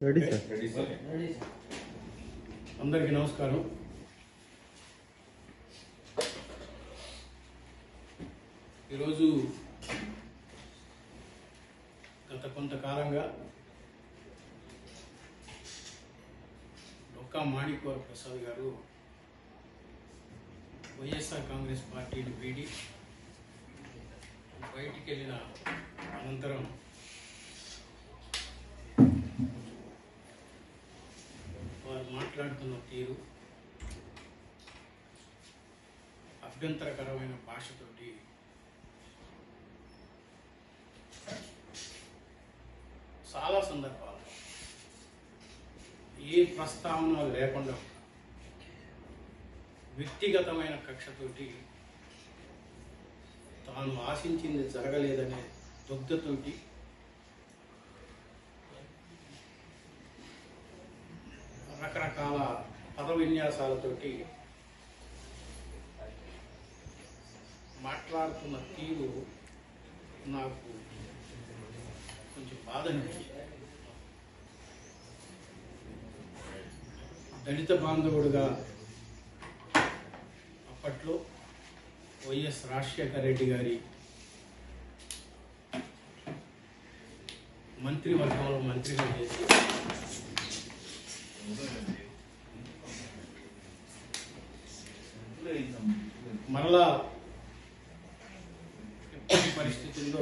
Ready sir. అందరికీ నమస్కారం. ఈరోజు గత కొంతకాలంగా డొక్కా మాణిక్వార్ ప్రసాద్ గారు వైఎస్ఆర్ కాంగ్రెస్ పార్టీని వీడి బయటికి వెళ్ళిన అనంతరం వారు మాట్లాడుతున్న తీరు అభ్యంతరకరమైన భాషతోటి చాలా సందర్భాలు ఏ ప్రస్తావన లేకుండా వ్యక్తిగతమైన కక్షతోటి తాను ఆశించింది జరగలేదనే దుగ్ధతోటి పద విన్యాసాలతోటి మాట్లాడుతున్న తీరు నాకు కొంచెం బాధ దళిత బాంధవుడుగా అప్పట్లో వైఎస్ రాజశేఖర రెడ్డి గారి మంత్రివర్గంలో మంత్రిగా చేసి మరలా పరిస్థితుల్లో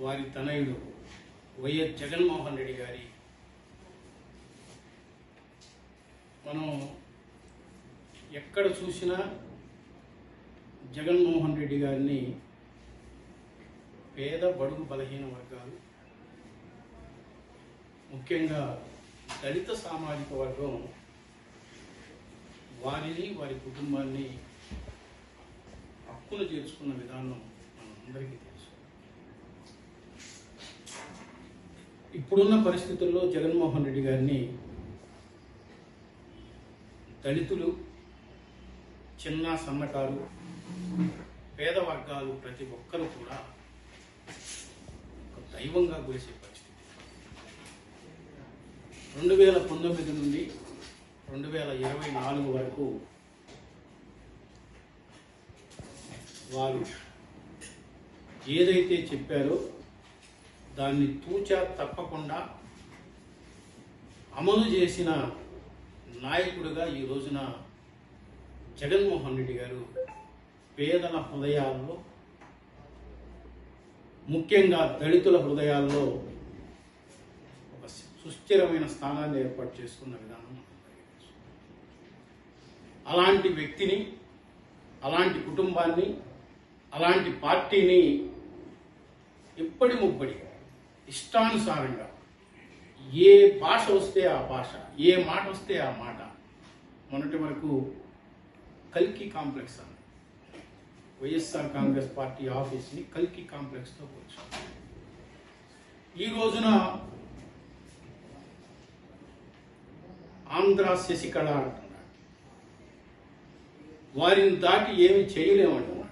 వారి తనయుడు వైఎస్ జగన్మోహన్ రెడ్డి గారి మనం ఎక్కడ చూసినా జగన్మోహన్ రెడ్డి గారిని పేద బడుగు బలహీన వర్గాలు ముఖ్యంగా దళిత సామాజిక వర్గం వారిని వారి కుటుంబాన్ని హక్కును చేర్చుకున్న విధానం మనందరికీ తెలుసు. ఇప్పుడున్న పరిస్థితుల్లో జగన్మోహన్ రెడ్డి గారిని దళితులు చిన్న సన్నకారు పేద వర్గాలు ప్రతి ఒక్కరూ కూడా ఒక దైవంగా గురిసే పరిస్థితి. రెండు వేల పంతొమ్మిది నుండి రెండు వేల ఇరవై నాలుగు వరకు వారు ఏదైతే చెప్పారో దాన్ని తూచా తప్పకుండా అమలు చేసిన నాయకుడిగా ఈ రోజున జగన్మోహన్ రెడ్డి గారు పేదల హృదయాల్లో ముఖ్యంగా దళితుల హృదయాల్లో ఒక సుస్థిరమైన స్థానాన్ని ఏర్పాటు చేసుకున్న విధానం. అలాంటి వ్యక్తిని అలాంటి కుటుంబాన్ని అలాంటి పార్టీని ఇప్పటి ముప్పటి ఇష్టానుసారంగా ఏ భాష వస్తే ఆ భాష ఏ మాట వస్తే ఆ మాట మొన్నటి వరకు కల్కి కాంప్లెక్స్ అని వైఎస్ఆర్ కాంగ్రెస్ పార్టీ ఆఫీస్ని కల్కి కాంప్లెక్స్తో పోల్చాం. ఈ రోజున ఆంధ్ర శశికళ అంటున్నాడు వారిని దాటి ఏమి చేయలేమన్నమాట.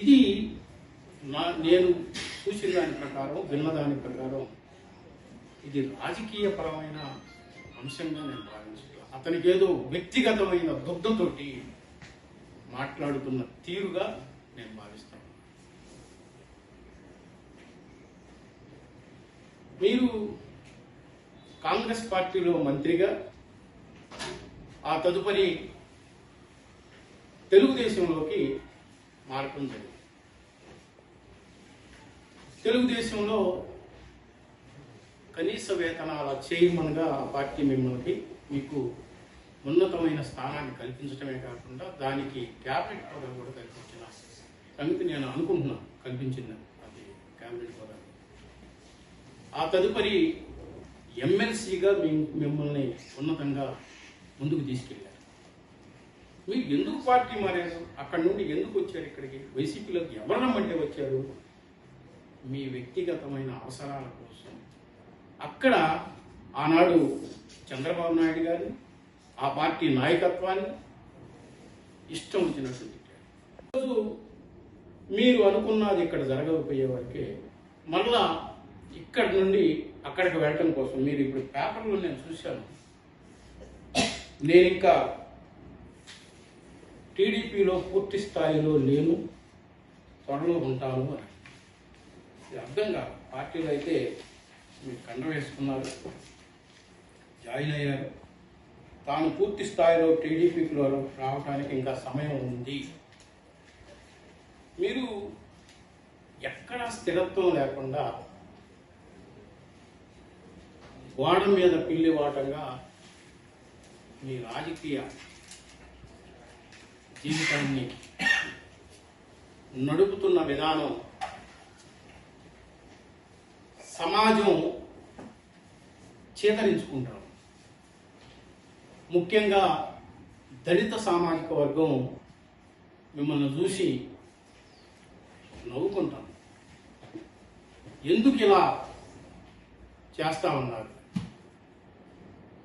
ఇది నా నేను చూసిన దాని ప్రకారం విన్న దాని ప్రకారం ఇది రాజకీయ పరమైన అంశంగా నేను భావించట్లేదు అతనికి ఏదో వ్యక్తిగతమైన దుగ్ధతోటి మాట్లాడుతున్న తీరుగా నేను భావిస్తాను. మీరు కాంగ్రెస్ పార్టీలో మంత్రిగా ఆ తదుపరి తెలుగుదేశంలోకి మారటం జరిగింది. తెలుగుదేశంలో కనీస వేతనాల చైర్మన్గా ఆ పార్టీ మిమ్మల్ని మీకు ఉన్నతమైన స్థానాన్ని కల్పించడమే కాకుండా దానికి క్యాబినెట్ హోదా కూడా కల్పించిన సంగతి నేను అనుకుంటున్నాను కల్పించింది అది క్యాబినెట్ హోదా. ఆ తదుపరి ఎమ్మెల్సీగా మిమ్మల్ని ఉన్నతంగా ముందుకు తీసుకెళ్ళారు. మీరు ఎందుకు పార్టీ మారారు? అక్కడి నుండి ఎందుకు వచ్చారు ఇక్కడికి? వైసీపీలోకి ఎవరన్నా మంటే వచ్చారు? మీ వ్యక్తిగతమైన అవసరాల కోసం. అక్కడ ఆనాడు చంద్రబాబు నాయుడు గారు ఆ పార్టీ నాయకత్వాన్ని ఇష్టం వచ్చినట్టు తిట్టారు. ఈరోజు మీరు అనుకున్నది ఇక్కడ జరగకపోయే వరకే మళ్ళా ఇక్కడ నుండి అక్కడికి వెళ్ళటం కోసం మీరు ఇప్పుడు పేపర్లో నేను చూశాను. నేను ఇంకా టీడీపీలో పూర్తి స్థాయిలో లేను త్వరలో ఉంటాను అని. ఇది అర్థం కాదు. పార్టీలు అయితే మీరు కండ వేసుకున్నారు జాయిన్ అయ్యారు. తాను పూర్తి స్థాయిలో టీడీపీలో రావడానికి ఇంకా సమయం ఉంది. మీరు ఎక్కడా స్థిరత్వం లేకుండా వాడ మీద పిల్లి వాటంగా మీ రాజకీయ జీవితాన్ని నడుపుతున్న విధానం సమాజం చేతరించుకుంటాం ముఖ్యంగా దళిత సామాజిక వర్గం మిమ్మల్ని చూసి నవ్వుకుంటాం. ఎందుకు ఇలా చేస్తా ఉన్నారు?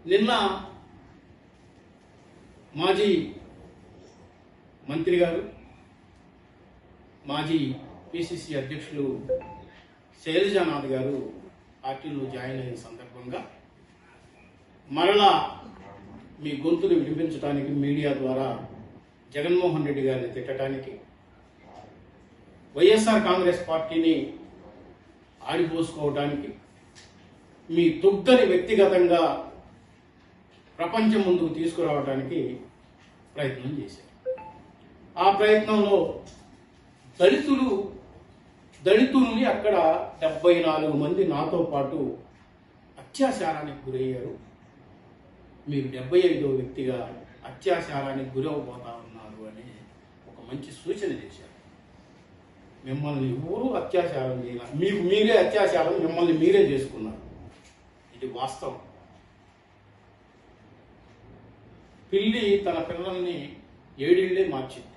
నిన్న మాజీ మంత్రి గారు మాజీ పిసిసి అధ్యక్షులు శైలజానాథ్ గారు పార్టీలో జాయిన్ అయిన సందర్భంగా మరలా మీ గొంతును వినిపించడానికి మీడియా ద్వారా జగన్మోహన్ రెడ్డి గారిని తిట్టడానికి వైఎస్ఆర్ కాంగ్రెస్ పార్టీని ఆడిపోసుకోవడానికి మీ దుగ్ధని వ్యక్తిగతంగా ప్రపంచం ముందుకు తీసుకురావడానికి ప్రయత్నం చేశారు. ఆ ప్రయత్నంలో దళితులు దళితుల్ని అక్కడ డెబ్బై నాలుగు మంది నాతో పాటు అత్యాచారానికి గురయ్యారు. మీరు డెబ్బై ఐదో వ్యక్తిగా అత్యాచారానికి గురవబోతా ఉన్నారు అని ఒక మంచి సూచన చేశారు. మిమ్మల్ని ఎవరూ అత్యాచారం చేయాలి మీకు మీరే అత్యాచారం మిమ్మల్ని మీరే చేసుకున్నారు. ఇది వాస్తవం. పిల్లి తన పిల్లల్ని ఏడిళ్ళే మార్చింది.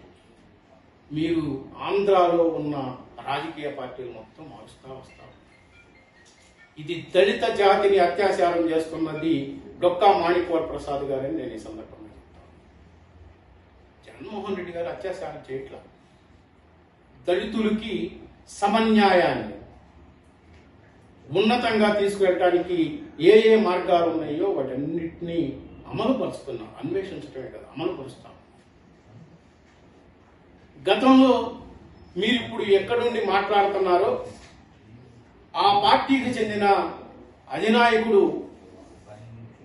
మీరు ఆంధ్రాలో ఉన్న రాజకీయ పార్టీలు మొత్తం మారుస్తా వస్తారు ఇది దళిత జాతిని అత్యాచారం చేస్తున్నది డొక్కా మాణిక్వర్ ప్రసాద్ గారని నేను ఈ సందర్భంగా చెప్తాను. జగన్మోహన్ రెడ్డి గారు అత్యాచారం చేయట్లా? దళితులకి సమన్యాయాన్ని ఉన్నతంగా తీసుకువెళ్ళడానికి ఏ ఏ మార్గాలు ఉన్నాయో వాటన్నిటినీ వీటిని అమలుపరుస్తున్నాం. అన్వేషించడమే కదా అమలుపరుస్తాం. గతంలో మీరు ఇప్పుడు ఎక్కడుండి మాట్లాడుతున్నారో ఆ పార్టీకి చెందిన అధినాయకుడు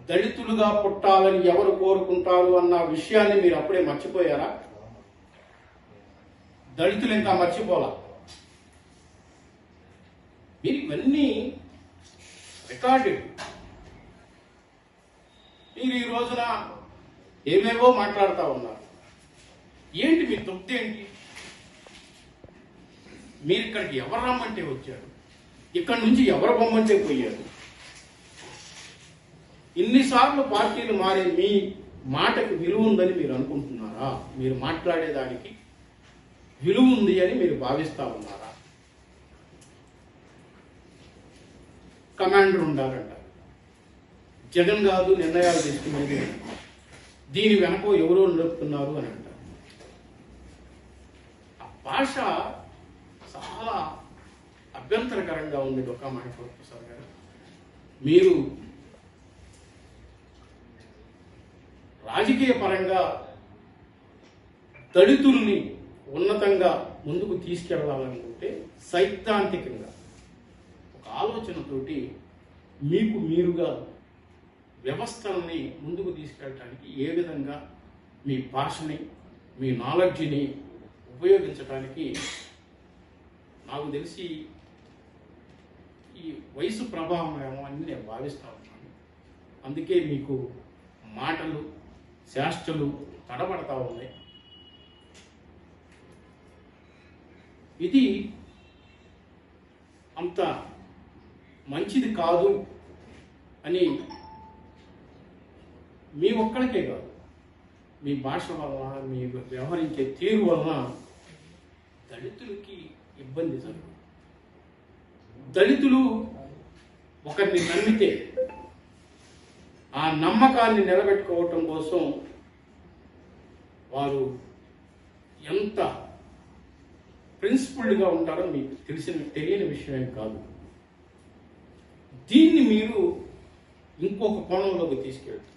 దళితులుగా పుట్టాలని ఎవరు కోరుకుంటారు అన్న విషయాన్ని మీరు అప్పుడే మర్చిపోయారా? దళితులు ఇంకా మర్చిపోలా? మీరు ఇవన్నీ రికార్డెడ్. మీరు ఈ రోజున ఏమేవో మాట్లాడుతూ ఉన్నారు. ఏంటి మీ తృప్తి ఏంటి? మీరు ఇక్కడికి ఎవరు రమ్మంటే వచ్చారు? ఇక్కడ నుంచి ఎవరు బొమ్మంటే పోయారు? ఇన్నిసార్లు పార్టీలు మారే మీ మాటకు విలువ ఉందని మీరు అనుకుంటున్నారా? మీరు మాట్లాడేదానికి విలువ ఉంది అని మీరు భావిస్తా ఉన్నారా? కమాండర్ ఉండాలంట జగన్ కాదు నిర్ణయాలు తీసుకునేది దీని వెనక ఎవరో నడుపుతున్నారు అని అంటారు. ఆ భాష చాలా అభ్యంతరకరంగా ఉంది డొక్కా మహేశ్వర ప్రసాద్ గారు. మీరు రాజకీయ పరంగా దళితుల్ని ఉన్నతంగా ముందుకు తీసుకెళ్ళాలనుకుంటే సైద్ధాంతికంగా ఒక ఆలోచనతోటి మీకు మీరుగా వ్యవస్థల్ని ముందుకు తీసుకెళ్ళటానికి ఏ విధంగా మీ భాషని మీ నాలెడ్జ్ని ఉపయోగించడానికి నాకు తెలిసి ఈ వయసు ప్రభావం ఏమో అని నేను భావిస్తా ఉన్నాను. అందుకే మీకు మాటలు శాస్త్రలు తడబడతా ఉన్నాయి. ఇది అంత మంచిది కాదు అని మీ ఒక్కడికే కాదు. మీ భాష వల్ల మీ వ్యవహరించే తీరు వలన దళితులకి ఇబ్బంది జరుగుతుంది దళితులు ఒకరిని నమ్మితే ఆ నమ్మకాన్ని నిలబెట్టుకోవటం కోసం వారు ఎంత ప్రిన్సిపల్డ్గా ఉంటారో మీకు తెలిసిన తెలియని విషయమే కాదు. దీన్ని మీరు ఇంకొక కోణంలోకి తీసుకెళ్తారు.